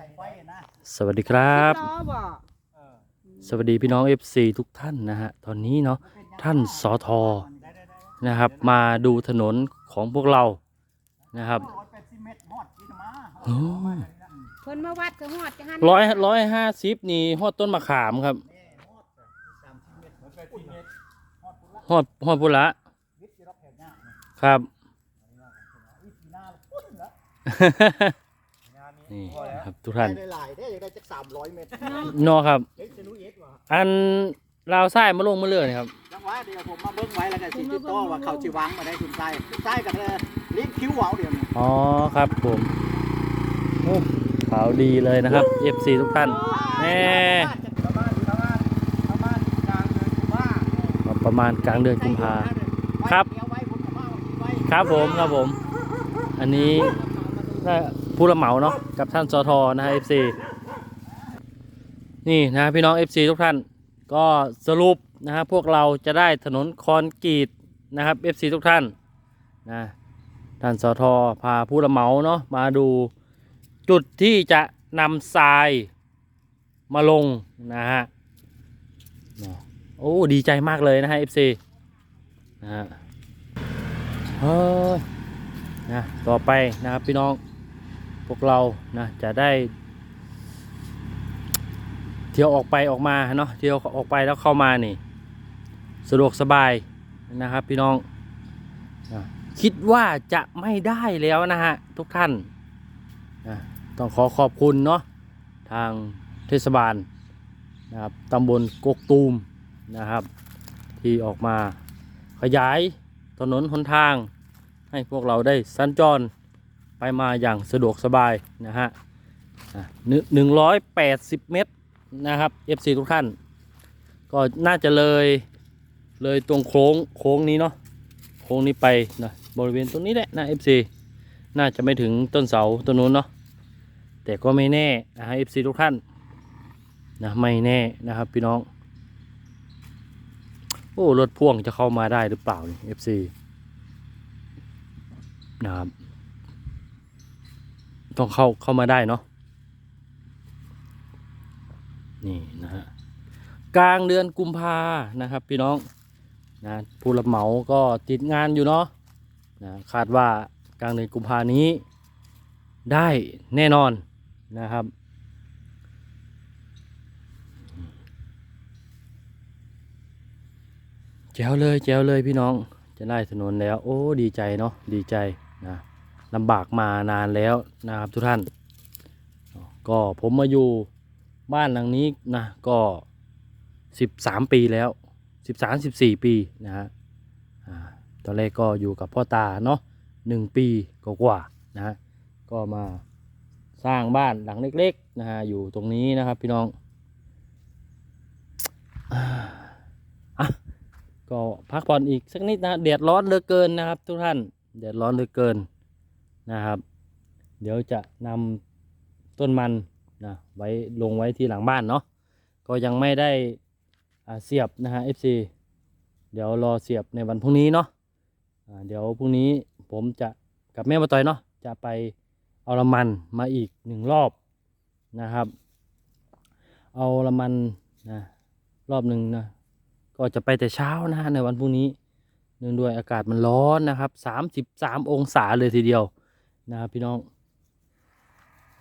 ส่ไฟนะ สวัสดีครับ ล้อบ่เออสวัสดีพี่น้อง FC ทุกท่านนะฮะ ตอนนี้เนาะท่านสอทอได้ได้ได้นะครับ มาดูถนนของพวกเรานะครับร้อยแปดสิบเมตรฮอดที่มาโอ้เพิ่นมาวัดก็ฮอดจังหันร้อยร้อยห้าสิบนี่ฮอดต้นมะขามครับนี่ฮอดสามสิบเมตรร้อยแปดสิบเมตรฮอดพุ่นละฮอดฮอดพุละวิทย์ที่รับแผงหน้าเนี่ยครับ วิทย์หน้าเลยพุ่นละ นี่ครับทุกท่านได้หลายได้อยากได้จักสามร้อยเมตรเนอครับเฮ้ยจะรู้เอ็ดว่ะอันลาวไส้มาลงมาเรื่อยครับจังหวะเดี๋ยวผมมาเบิ้งไว้แล้วก็สิติดต่อว่าเขาจิวางมาได้คุณใจคุณใจกับเออลิ้นคิ้วเอาเดี๋ยวนี้อ๋อครับผมโอ้ขาวดีเลยนะครับ FC ทุกท่านแน่ประมาณประมาณประมาณกลางเดือนกุมภาประมาณกลางเดือนกุมภาครับเดี๋ยวไว้ผมจะมาเอาไว้ครับผมครับผม อันนี้ได้ผู้รับเหมาเนาะ กับท่านสทนะฮะ FC นี่นะพี่น้อง FC ทุกท่านก็สรุปนะฮะพวกเราจะได้ถนนคอนกรีตนะครับ FC ทุกท่านนะท่านสทพาผู้รับเหมาเนาะมาดูจุดที่จะนำทรายมาลงนะฮะนะโอ้ดีใจมากเลยนะฮะ FC นะฮะเฮ้ยนะต่อไปนะครับพี่น้อง พวกเรานะจะได้ เที่ยวออกไปออกมาเนาะเที่ยวออกไปแล้วเข้ามานี่ สะดวกสบายนะครับ พี่น้องนะคิดว่าจะไม่ได้แล้วนะฮะทุกท่านนะต้องขอขอบคุณเนาะทางเทศบาลนะครับตำบลกกตูมนะครับ ที่ออกมาขยายถนนหนทางให้พวกเราได้สัญจร ไปมาอย่างสะดวกสบายนะฮะหนึ่งร้อยแปดสิบเมตรนะครับ FC ทุกท่าน ก็น่าจะเลยเลยตรงโค้งโค้งนี้เนาะโค้งนี้ไปนะบริเวณตรงนี้แหละนะ FC น่าจะไม่ถึงต้นเสาต้นนู้นเนาะแต่ก็ไม่แน่นะฮะ FC ทุกท่านนะไม่แน่นะครับพี่น้อง โอ้รถพ่วงจะเข้ามาได้หรือเปล่านี่ FC นะครับ ต้องเข้าเข้ามาได้เนาะนี่นะฮะกลางเดือนกุมภานะครับพี่น้องนะผู้รับเหมาก็ติดงานอยู่เนาะนะคาดว่ากลางเดือนกุมภานี้ ได้แน่นอนนะครับ แจ๋วเลยแจ๋วเลยพี่น้องจะได้ถนนแล้ว โอ้ดีใจเนาะดีใจนะ ลำบากมานานแล้วนะครับทุกท่าน ก็ผมมาอยู่บ้านหลังนี้นะก็สิบสามปีแล้วสิบสามสิบสี่ปีนะฮะตอนแรกก็อยู่กับพ่อตาเนาะหนึ่งปีกว่าๆนะฮะก็มาสร้างบ้านหลังเล็กๆนะฮะอยู่ตรงนี้นะครับพี่น้องอะก็พักผ่อนอีกสักนิดนะแดดร้อนเหลือเกินนะครับ ทุกท่านแดดร้อนเหลือเกิน นะครับ เดี๋ยวจะนำต้นมันนะไว้ลงไว้ที่หลังบ้านเนาะก็ยังไม่ได้เสียบนะฮะ FC เดี๋ยวรอเสียบในวันพรุ่งนี้เนาะเดี๋ยวพรุ่งนี้ผมจะกับแม่มาต่อยเนาะจะไปเอาละมันมาอีกหนึ่งรอบนะครับ เอาละมันนะรอบหนึ่งนะก็จะไปแต่เช้านะฮะในวันพรุ่งนี้เนื่องด้วยอากาศมันร้อนนะครับสามสิบสามองศาเลยทีเดียว นะครับพี่น้อง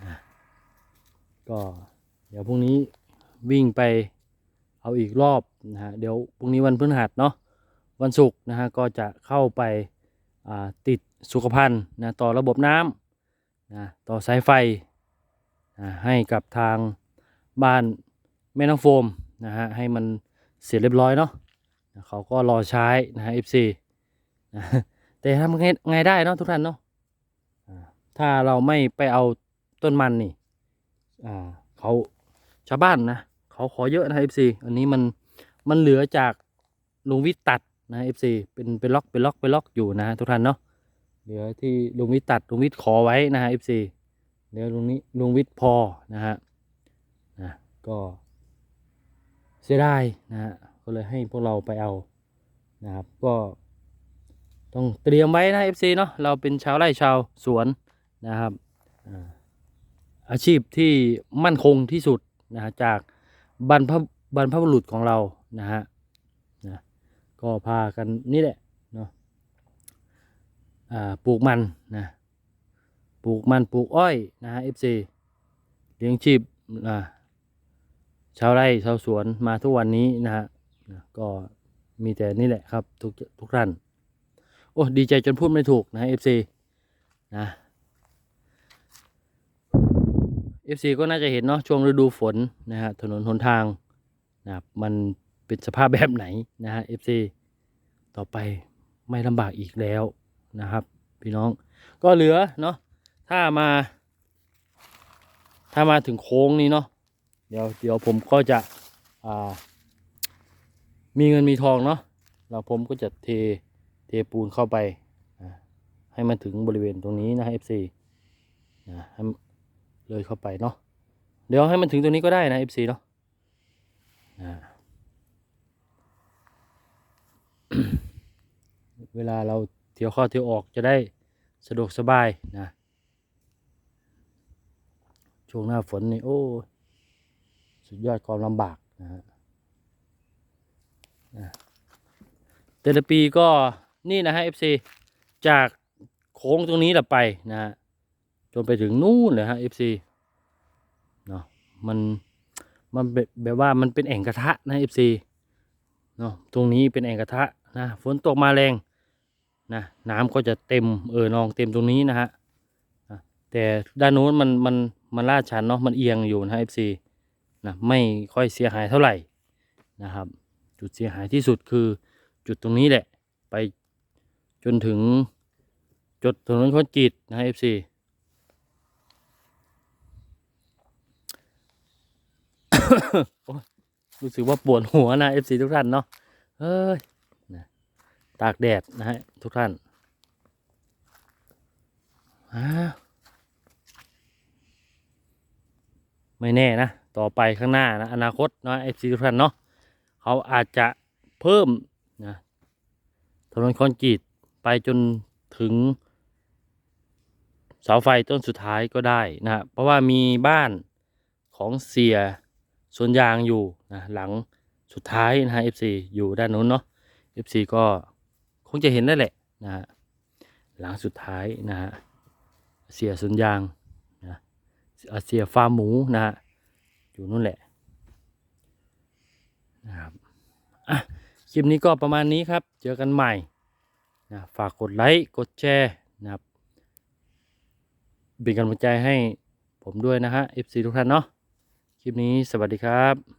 อะก็เดี๋ยวพรุ่งนี้วิ่งไปเอาอีกรอบนะฮะเดี๋ยวพรุ่งนี้วันพฤหัสเนาะวันศุกร์นะฮะก็จะเข้าไปาติดสุขภัณฑ์นะต่อระบบน้ำนะต่อสายไฟนะให้กับทางบ้านแม่น้องโฟมนะฮะให้มันเสร็จเรียบร้อยเนาะเขาก็รอใช้นะฮะ FC นะแต่ทำไงได้เนาะทุกท่านเนาะ ถ้าเราไม่ไปเอาต้นมันนี่อ่าเขาชาวบ้านนะ เขาขอเยอะนะ FC อันนี้มันมันเหลือจากลุงวิตัดนะ FC เป็นเป็นล็อกเป็นล็อกเป็นล็อกอยู่นะทุกท่านเนาะเหลือที่ลุงวิตัดลุงวิทขอไว้นะฮะ FC เดี๋ยวลุงนี้ลุงวิทพอนะฮะนะก็เสียดายนะฮะก็เลยให้พวกเราไปเอานะครับก็ต้องเตรียมไว้นะ FC เนาะเราเป็นชาวไร่ชาวสวน นะครับอาชีพที่มั่นคงที่สุดนะฮะจากบรรพบรรพบุรุษของเรานะฮะนะก็พากันนี่แหละเนาะปลูกมันนะปลูกมันปลูกอ้อยนะฮะ FC เลี้ยงชีพอ่าชาวไร่ชาวสวนมาทุกวันนี้นะฮะนะก็มีแต่นี่แหละครับทุกทุกท่านโอ้ดีใจจนพูดไม่ถูกนะฮะ FC นะ FC ก็น่าจะเห็นเนาะช่วงฤดูฝนนะฮะถนนหนทางนะครับมันเป็นสภาพแบบไหนนะฮะ FC ต่อไปไม่ลำบากอีกแล้วนะครับ พี่น้องก็เหลือเนาะถ้ามา ถ้ามาถึงโค้งนี้เนาะเดี๋ยวเดี๋ยวผมก็จะอ่ามีเงินมีทองเนาะแล้วผมก็จะเทเทปูนเข้าไปนะให้มันถึงบริเวณตรงนี้นะฮะ FC นะให้มัน เลยเข้าไปเนาะเดี๋ยวให้มันถึงตรงนี้ก็ได้นะ FC เนาะเวลาเราเที่ยวเข้าเที่ยวออกจะได้สะดวกสบายนะ ช่วงหน้าฝนนี่โอ้ สุดยอดความลำบากนะฮะแต่ละปีก็นี่นะฮะ FC จากโค้งตรงนี้แหละไปนะฮะ จนไปถึงนู่นเลยฮะ FC เนาะมันมันแบบว่ามันเป็นแอ่งกระทะนะ FC เนาะตรงนี้เป็นแอ่งกระทะนะฝนตกมาแรงนะน้ำก็จะเต็มเออนองเต็มตรงนี้นะฮะแต่ด้านนู้นมันมันมันลาดชันเนาะมันเอียงอยู่นะ FC นะไม่ค่อยเสียหายเท่าไหร่นะครับ จุดเสียหายที่สุดคือจุดตรงนี้แหละ ไปจนถึงจุดถนนคนจีดนะ FC โอ้ย รู้สึกว่าปวดหัวนะ FC ทุกท่านเนาะเฮ้ยนะตากแดดนะฮะทุกท่านาไม่แน่นะ ต่อไปข้างหน้านะอนาคตนะเอฟซีทุกท่านเนาะเขาอาจจะเพิ่มนะถนนคอนกรีตไปจนถึงเสาไฟต้นสุดท้ายก็ได้นะฮะเพราะว่ามีบ้านของเสีย สวนยางอยู่นะหลังสุดท้ายนะฮะ FC อยู่ด้านนู้นเนาะ FC ก็คงจะเห็นได้แหละนะฮะหลังสุดท้ายนะฮะเสียสวนยางอาเซียฟาร์มหมูนะฮะอยู่นู่นแหละนะครับอะคลิปนี้ก็ประมาณนี้ครับ เจอกันใหม่นะฝากกดไลค์กดแชร์นะครับเป็นกำลังใจให้ผมด้วยนะฮะ FC ทุกท่านเนาะ คลิปนี้สวัสดีครับ